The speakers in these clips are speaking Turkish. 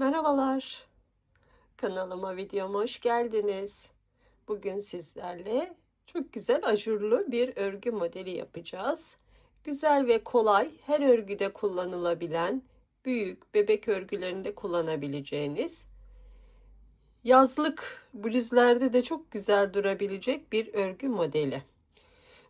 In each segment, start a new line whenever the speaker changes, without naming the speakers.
Merhabalar. Kanalıma videoma hoş geldiniz. Bugün sizlerle çok güzel ajurlu bir örgü modeli yapacağız. Güzel ve kolay, her örgüde kullanılabilen, büyük bebek örgülerinde kullanabileceğiniz, yazlık bluzlerde de çok güzel durabilecek bir örgü modeli.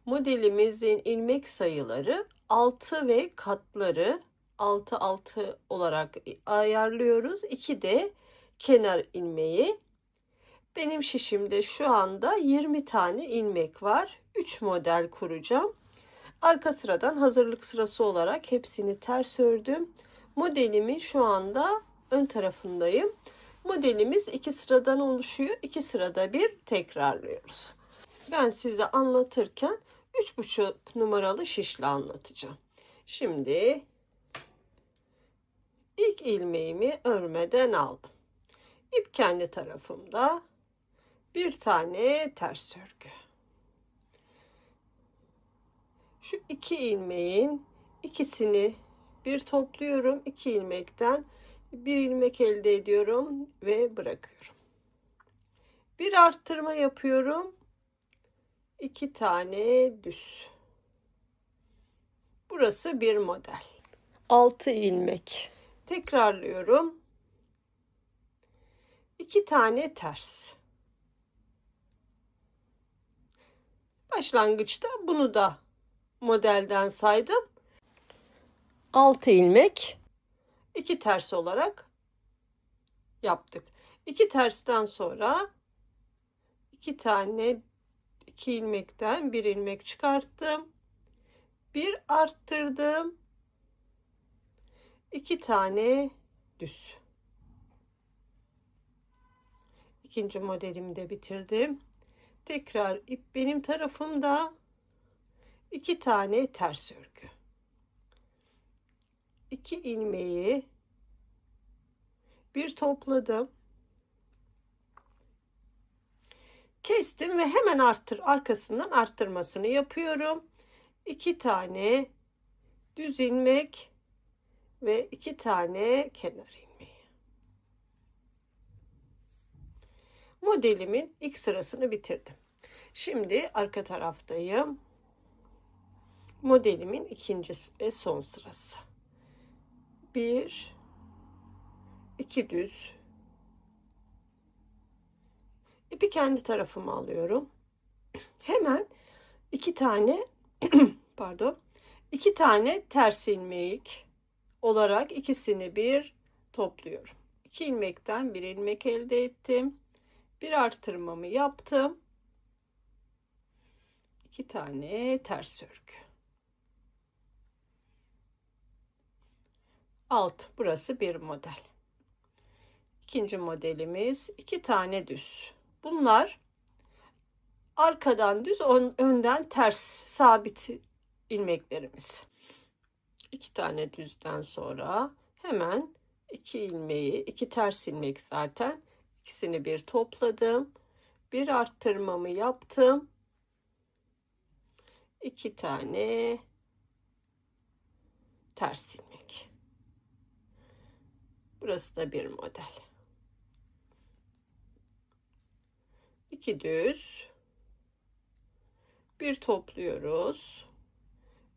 Modelimizin ilmek sayıları 6 ve katları 6 6 olarak ayarlıyoruz. 2 de kenar ilmeği. Benim şişimde şu anda 20 tane ilmek var. 3 model kuracağım. Arka sıradan hazırlık sırası olarak hepsini ters ördüm. Modelimin şu anda ön tarafındayım. Modelimiz iki sıradan oluşuyor. İki sırada bir tekrarlıyoruz. Ben size anlatırken 3,5 numaralı şişle anlatacağım. Şimdi ilk ilmeğimi örmeden aldım. İp kendi tarafımda. Bir tane ters örgü. Şu iki ilmeğin ikisini bir topluyorum. İki ilmekten bir ilmek elde ediyorum ve bırakıyorum. Bir arttırma yapıyorum. İki tane düz. Burası bir model. Altı ilmek. Tekrarlıyorum. İki tane ters. Başlangıçta bunu da modelden saydım. 6 ilmek, iki ters olarak yaptık. İki tersten sonra iki tane iki ilmekten bir ilmek çıkarttım. Bir arttırdım. İki tane düz. İkinci modelimi de bitirdim. Tekrar ip benim tarafımda iki tane ters örgü. iki ilmeği bir topladım. Kestim ve hemen arttır arkasından arttırmasını yapıyorum. iki tane düz ilmek ve iki tane kenar ilmeği. Modelimin ilk sırasını bitirdim. Şimdi arka taraftayım. Modelimin ikinci ve son sırası. Bir, iki düz. İpi kendi tarafıma alıyorum. Hemen iki tane pardon iki tane ters ilmek olarak ikisini bir topluyorum. İki ilmekten bir ilmek elde ettim. Bir artırmamı yaptım. İki tane ters örgü. Alt burası bir model. İkinci modelimiz iki tane düz. Bunlar arkadan düz önden ters sabit ilmeklerimiz. İki tane düzden sonra hemen iki ilmeği iki ters ilmek zaten ikisini bir topladım. Bir arttırmamı yaptım. iki tane ters ilmek. Burası da bir model. İki düz. Bir topluyoruz.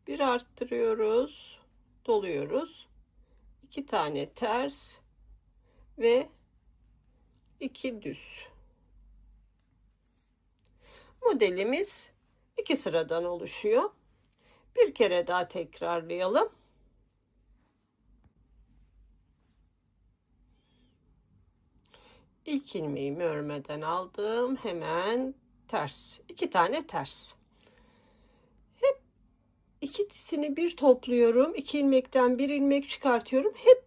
Bir arttırıyoruz. Doluyoruz. iki tane ters ve iki düz. Modelimiz iki sıradan oluşuyor. Bir kere daha tekrarlayalım. İlk ilmeğimi örmeden aldım. Hemen ters. iki tane ters. İkisini bir topluyorum. İki ilmekten bir ilmek çıkartıyorum. Hep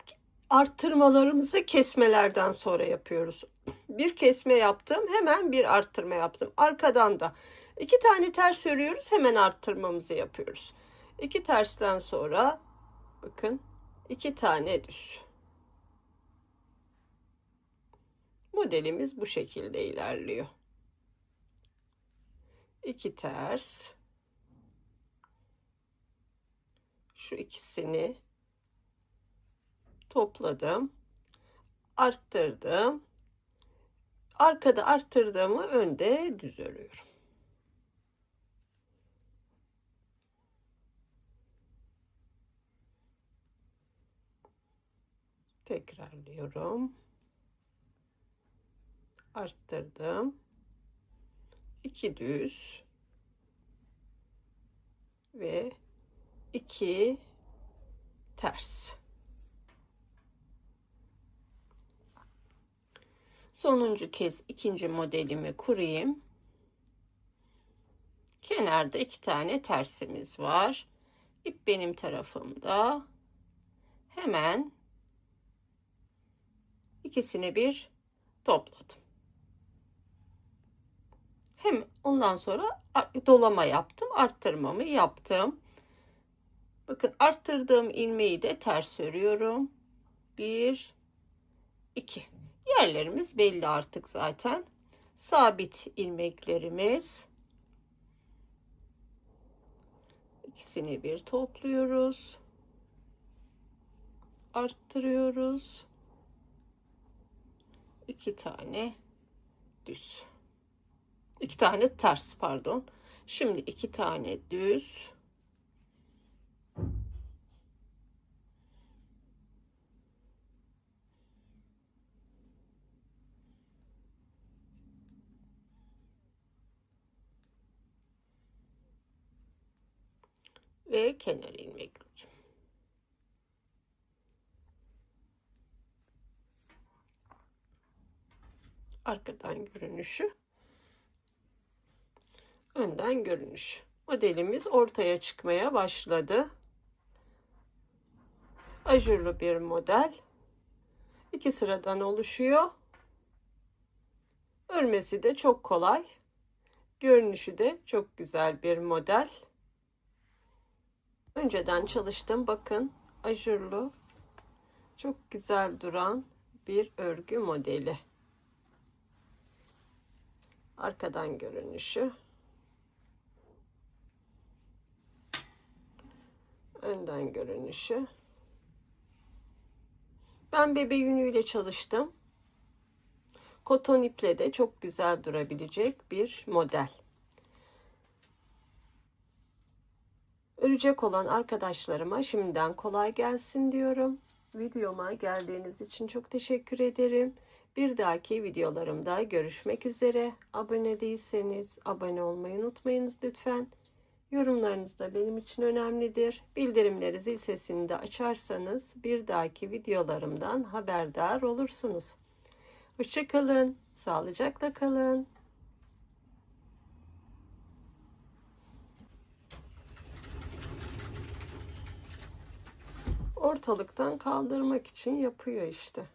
arttırmalarımızı kesmelerden sonra yapıyoruz. Bir kesme yaptım. Hemen bir arttırma yaptım. Arkadan da iki tane ters örüyoruz. Hemen arttırmamızı yapıyoruz. İki tersten sonra bakın iki tane düz. Modelimiz bu şekilde ilerliyor. İki ters. Şu ikisini topladım. arttırdım. Arkada arttırdığımı önde düz örüyorum. Tekrarlıyorum. Arttırdım. 2 düz ve 2 ters. Sonuncu kez ikinci modelimi kurayım. Kenarda iki tane tersimiz var. İp benim tarafımda. Hemen ikisini bir topladım. Hem ondan sonra dolama yaptım. Arttırmamı yaptım. Bakın arttırdığım ilmeği de ters örüyorum. Bir, iki. Yerlerimiz belli artık zaten. Sabit ilmeklerimiz. İkisini bir topluyoruz. Arttırıyoruz. İki tane düz. İki tane ters pardon. Şimdi iki tane düz. Ve kenar ilmekleri. Arkadan görünüşü. Önden görünüş. Modelimiz ortaya çıkmaya başladı. Ajurlu bir model. İki sıradan oluşuyor. Örmesi de çok kolay. Görünüşü de çok güzel bir model. Önceden çalıştım. Bakın ajurlu çok güzel duran bir örgü modeli. Arkadan görünüşü. Önden görünüşü. Ben bebe yünüyle çalıştım. Koton iple de çok güzel durabilecek bir model. Örecek olan arkadaşlarıma şimdiden kolay gelsin diyorum. Videoma geldiğiniz için çok teşekkür ederim. Bir dahaki videolarımda görüşmek üzere. Abone değilseniz abone olmayı unutmayınız lütfen. Yorumlarınız da benim için önemlidir. Bildirimleri zil sesini de açarsanız bir dahaki videolarımdan haberdar olursunuz. Hoşçakalın, sağlıcakla kalın. Ortalıktan kaldırmak için yapıyor işte.